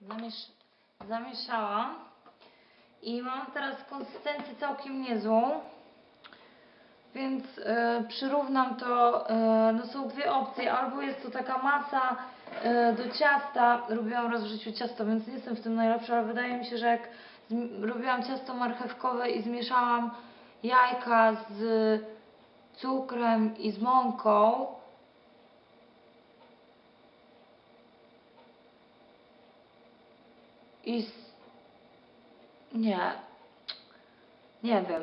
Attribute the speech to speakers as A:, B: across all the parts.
A: Zamiesz zamieszałam. I mam teraz konsystencję całkiem niezłą. Więc e, przyrównam to, e, no są dwie opcje, albo jest to taka masa e, do ciasta, robiłam raz w życiu ciasto, więc nie jestem w tym najlepsza, ale wydaje mi się, że jak robiłam ciasto marchewkowe i zmieszałam jajka z cukrem i z mąką, i z... nie, nie wiem.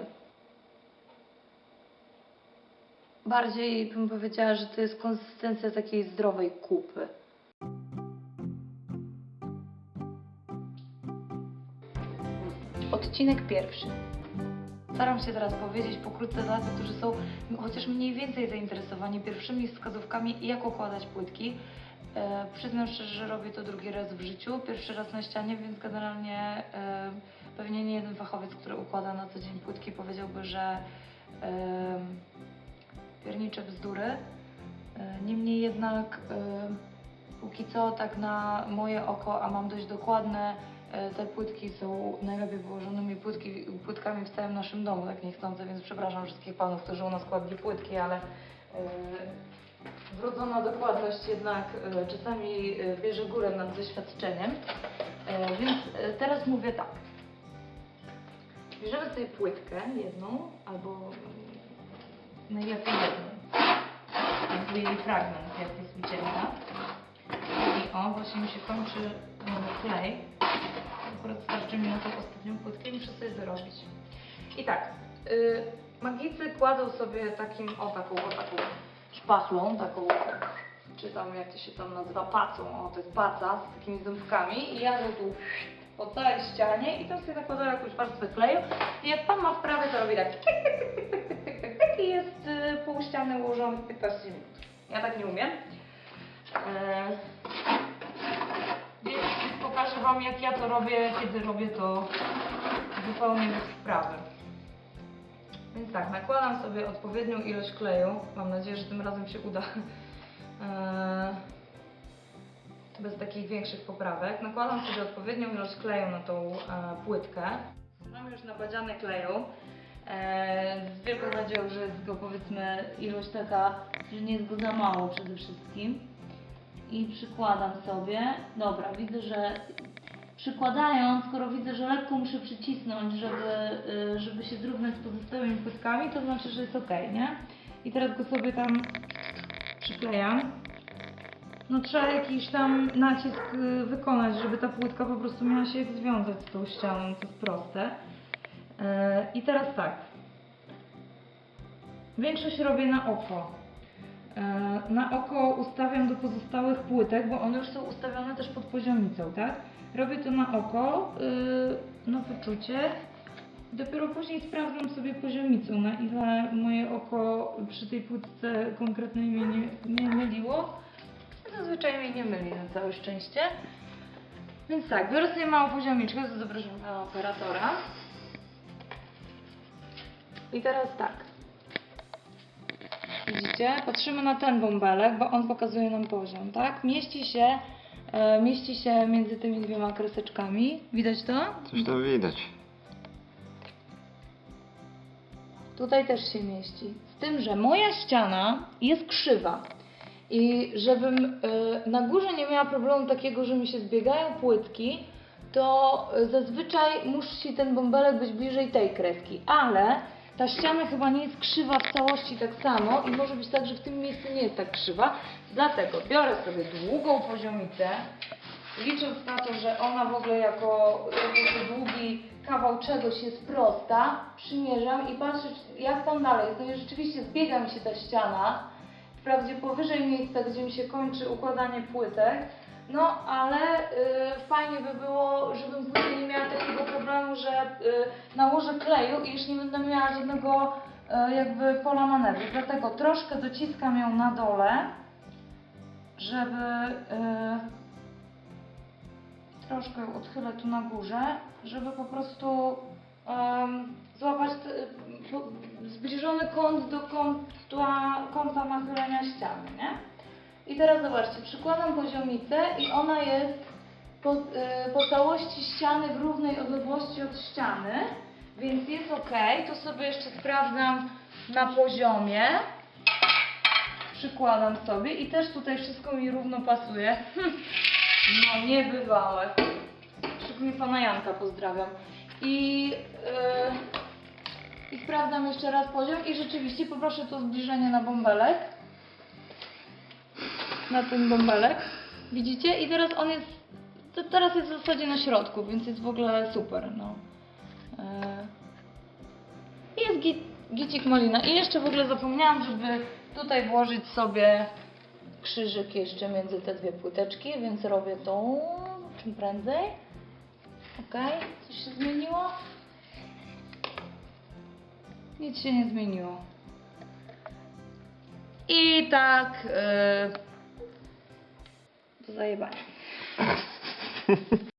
A: Bardziej bym powiedziała, że to jest konsystencja takiej zdrowej kupy. Odcinek pierwszy. Staram się teraz powiedzieć pokrótce dla tych, którzy są chociaż mniej więcej zainteresowani pierwszymi wskazówkami, jak układać płytki. E, przyznam szczerze, że robię to drugi raz w życiu, pierwszy raz na ścianie, więc generalnie e, pewnie nie jeden fachowiec, który układa na co dzień płytki, powiedziałby, że e, piernicze bzdury. Niemniej jednak, póki co, tak na moje oko, a mam dość dokładne, te płytki są najlepiej wyłożonymi płytki, płytkami w całym naszym domu, tak niechcący, więc przepraszam wszystkich panów, którzy u nas kładli płytki, ale wrodzona dokładność jednak e, czasami e, bierze górę nad doświadczeniem. E, Więc teraz mówię tak. Bierzemy sobie płytkę jedną albo mm, najlepiej jedną. Albo jej fragment, jak jest wycięta. I o, właśnie mi się kończy klej. Akurat starczy mi na tą ostatnią płytkę i muszę sobie zrobić. I tak, y, magicy kładą sobie takim, o taką, o taką szpachlą, taką, czy tam jak to się tam nazywa, pacą, o to jest paca z takimi ząbkami i jadę tu po całej ścianie i tam sobie nakładają jakąś warstwę kleju i jak pan ma wprawę, to robi tak i jest y, pół ściany ułożony w 15 minut. Ja tak nie umiem. E, więc pokażę Wam jak ja to robię, kiedy robię to zupełnie bez wprawy. Więc tak, nakładam sobie odpowiednią ilość kleju. Mam nadzieję, że tym razem się uda. Eee, bez takich większych poprawek. Nakładam sobie odpowiednią ilość kleju na tą e, płytkę. Mam już nabadziane kleju. E, z wielką nadzieją, że jest go powiedzmy ilość taka, że nie jest go za mało przede wszystkim. I przykładam sobie. Dobra, widzę, że przykładając, skoro widzę, że lekko muszę przycisnąć, żeby, y, żeby się zrównać z pozostałymi płytkami, to znaczy, że jest ok, nie? I teraz go sobie tam przyklejam. No trzeba jakiś tam nacisk y, wykonać, żeby ta płytka po prostu miała się związać z tą ścianą, to jest proste. E, I teraz tak. Większość robię na oko. Na oko ustawiam do pozostałych płytek, bo one już są ustawione też pod poziomicą, tak? Robię to na oko, yy, na wyczucie. Dopiero później sprawdzam sobie poziomicą, na ile moje oko przy tej płytce konkretnej mnie nie, nie myliło. Zazwyczaj mnie nie myli na całe szczęście. Więc tak, biorę sobie małą poziomiczkę, to zapraszam operatora. I teraz tak. Widzicie? Patrzymy na ten bąbelek, bo on pokazuje nam poziom, tak? Mieści się, e, mieści się między tymi dwiema kreseczkami. Widać to?
B: Coś tam widać.
A: Tutaj też się mieści. Z tym, że moja ściana jest krzywa. I żebym e, na górze nie miała problemu takiego, że mi się zbiegają płytki, to e, zazwyczaj musi ten bąbelek być bliżej tej kreski. Ale ta ściana chyba nie jest krzywa w całości tak samo i może być tak, że w tym miejscu nie jest tak krzywa. Dlatego biorę sobie długą poziomicę, licząc na to, że ona w ogóle jako jako długi kawał czegoś jest prosta, przymierzam i patrzę jak tam dalej. No i rzeczywiście zbiega mi się ta ściana, wprawdzie powyżej miejsca, gdzie mi się kończy układanie płytek, no ale y, fajnie by było, żebym później nie miała takiego problemu, że y, nałożę kleju i już nie będę miała żadnego y, jakby pola manewru. Dlatego troszkę dociskam ją na dole, żeby y, troszkę ją odchylę tu na górze, żeby po prostu em, złapać te, po, zbliżony kąt do kąta, kąta nachylenia ściany, nie? I teraz zobaczcie, przykładam poziomicę i ona jest po, y, po całości ściany w równej odległości od ściany, więc jest ok. To sobie jeszcze sprawdzam na poziomie. Przykładam sobie i też tutaj wszystko mi równo pasuje. No niebywałe. Szykuję pana Janka, pozdrawiam. I, yy, I sprawdzam jeszcze raz poziom i rzeczywiście poproszę tu o zbliżenie na bąbelek. Na ten bąbelek. Widzicie? I teraz on jest, to teraz jest w zasadzie na środku, więc jest w ogóle super, no. Yy. Jest git, gicik malina. I jeszcze w ogóle zapomniałam, żeby tutaj włożyć sobie krzyżyk jeszcze między te dwie płyteczki, więc robię to czym prędzej. Ok, coś się zmieniło? Nic się nie zmieniło. I tak yy, do zajebania.